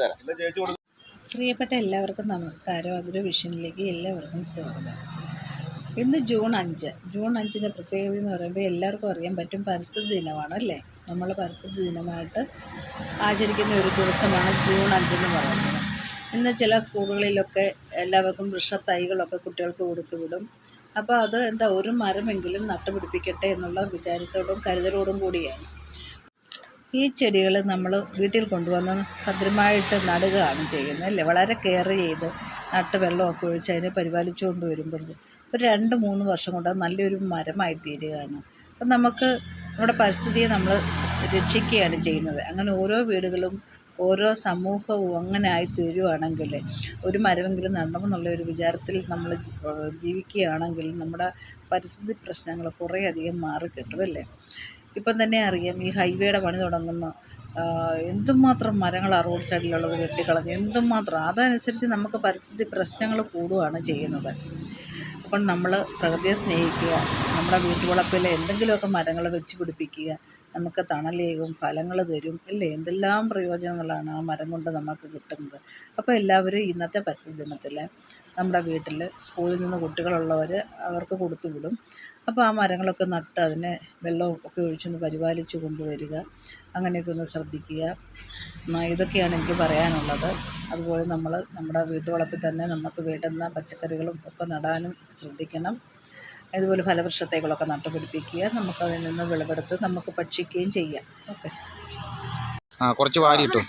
തരാം. പ്രിയപ്പെട്ട എല്ലാവർക്കും നമസ്കാരം. അഗ്രോ വിഷനിലേക്ക് എല്ലാവർക്കും സ്വാഗതം. ഇന്ന് ജൂൺ അഞ്ച്. ജൂൺ അഞ്ചിന്റെ പ്രത്യേകത എന്ന് പറയുമ്പോൾ എല്ലാവർക്കും അറിയാൻ പറ്റും പരിസ്ഥിതി ദിനമാണ് അല്ലേ? നമ്മൾ പരിസ്ഥിതി ദിനമായിട്ട് ആചരിക്കുന്ന ഒരു ദിവസമാണ് ജൂൺ അഞ്ചെന്ന് പറയുന്നത്. ഇന്ന് ചില സ്കൂളുകളിലൊക്കെ എല്ലാവർക്കും വൃക്ഷത്തൈകളൊക്കെ കുട്ടികൾക്ക് കൊടുത്തു വിടും അപ്പോൾ അത് എന്താ ഒരു മരമെങ്കിലും നട്ടുപിടിപ്പിക്കട്ടെ എന്നുള്ള വിചാരത്തോടും കരുതലോടും കൂടിയാണ്. ഈ ചെടികൾ നമ്മൾ വീട്ടിൽ കൊണ്ടുവന്ന് ഭദ്രമായിട്ട് നടുകയാണ് ചെയ്യുന്നത് അല്ലേ? വളരെ കെയർ ചെയ്ത് നട്ട് വെള്ളമൊക്കെ ഒഴിച്ച് അതിനെ പരിപാലിച്ചു കൊണ്ട് വരുമ്പോൾ ഒരു രണ്ട് മൂന്ന് വർഷം കൊണ്ട് നല്ലൊരു മരമായി തീരുകയാണ്. അപ്പം നമുക്ക് നമ്മുടെ പരിസ്ഥിതിയെ നമ്മൾ രക്ഷിക്കുകയാണ് ചെയ്യുന്നത്. അങ്ങനെ ഓരോ വീടുകളും ഓരോ സമൂഹവും അങ്ങനെ ആയി തീരുവാണെങ്കിൽ ഒരു മരമെങ്കിലും നടണമെന്നുള്ള ഒരു വിചാരത്തിൽ നമ്മൾ ജീവിക്കുകയാണെങ്കിൽ നമ്മുടെ പരിസ്ഥിതി പ്രശ്നങ്ങൾ കുറേയധികം മാറിക്കിട്ടും അല്ലേ? ഇപ്പം തന്നെ അറിയാം ഈ ഹൈവേയുടെ പണി തുടങ്ങുന്ന എന്തുമാത്രം മരങ്ങളാണ് റോഡ് സൈഡിലുള്ളത് വെട്ടിക്കളഞ്ഞ് എന്തുമാത്രം അതനുസരിച്ച് നമുക്ക് പരിസ്ഥിതി പ്രശ്നങ്ങൾ കൂടുകയാണ് ചെയ്യുന്നത്. അപ്പം നമ്മൾ പ്രകൃതിയെ സ്നേഹിക്കുക നമ്മുടെ വീട്ടുവളപ്പിൽ എന്തെങ്കിലുമൊക്കെ മരങ്ങൾ വെച്ച് പിടിപ്പിക്കുക നമുക്ക് തണലേകും ഫലങ്ങൾ തരും അല്ലേ? എന്തെല്ലാം പ്രയോജനങ്ങളാണ് ആ മരം കൊണ്ട് നമുക്ക് കിട്ടുന്നത്? അപ്പോൾ എല്ലാവരും ഇന്നത്തെ പരിസ്ഥിതി നമ്മുടെ വീട്ടിൽ സ്കൂളിൽ നിന്ന് കുട്ടികളുള്ളവർ അവർക്ക് കൊടുത്തു വിടും. അപ്പോൾ ആ മരങ്ങളൊക്കെ നട്ട് അതിനെ വെള്ളവും ഒക്കെ ഒഴിച്ചൊന്ന് പരിപാലിച്ച് കൊണ്ടുവരിക. അങ്ങനെയൊക്കെ ഒന്ന് ശ്രദ്ധിക്കുക. ഇതൊക്കെയാണ് എനിക്ക് പറയാനുള്ളത്. അതുപോലെ നമ്മൾ നമ്മുടെ വീട്ടുവളപ്പിൽ തന്നെ നമുക്ക് വേണ്ടുന്ന പച്ചക്കറികളും ഒക്കെ നടാനും ശ്രദ്ധിക്കണം. ഇതുപോലെ ഫലവൃക്ഷത്തൈകളൊക്കെ നട്ടുപിടിപ്പിക്കുക നമുക്കതിൽ നിന്ന് വിളവെടുത്ത് നമുക്ക് ഭക്ഷിക്കുകയും ചെയ്യാം. ഓക്കെ. ആ കുറച്ച് വാരി ഇട്ടു